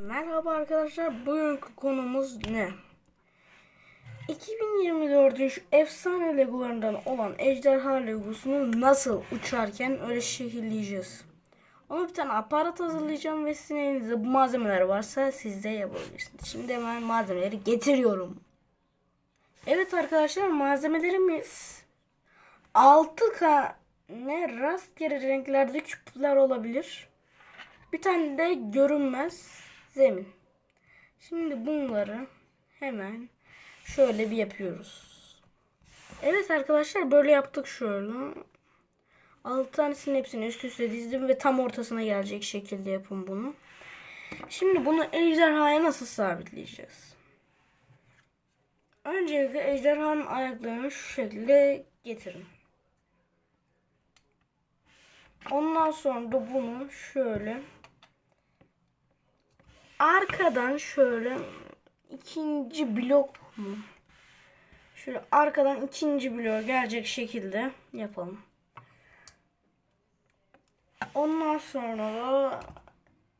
Merhaba arkadaşlar. Bugünkü konumuz ne? 2024'ün şu efsane legolarından olan ejderha legosunu nasıl uçarken öyle şekilleyeceğiz. Ama bir tane aparat hazırlayacağım ve sizin elinizde bu malzemeler varsa siz de yapabilirsiniz. Şimdi hemen malzemeleri getiriyorum. Evet arkadaşlar malzemelerimiz 6 tane rastgele renklerde küpler olabilir. Bir tane de görünmez zemin. Şimdi bunları hemen şöyle bir yapıyoruz. Evet arkadaşlar böyle yaptık şöyle. 6 tanesinin hepsini üst üste dizdim ve tam ortasına gelecek şekilde yapın bunu. Şimdi bunu ejderhaya nasıl sabitleyeceğiz? Öncelikle ejderhanın ayaklarını şu şekilde getirin. Ondan sonra da bunu şöyle arkadan şöyle ikinci blok mu? Şöyle arkadan ikinci blok gelecek şekilde yapalım. Ondan sonra da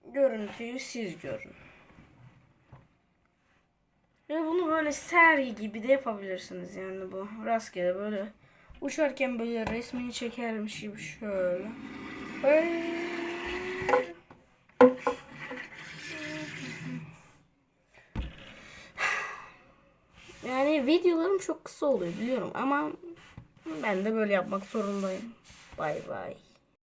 görüntüyü siz görün. Ve bunu böyle sergi gibi de yapabilirsiniz yani bu rastgele böyle uçarken böyle resmini çekermiş gibi şöyle. Böyle. Yani videolarım çok kısa oluyor biliyorum ama ben de böyle yapmak zorundayım. Bay bay.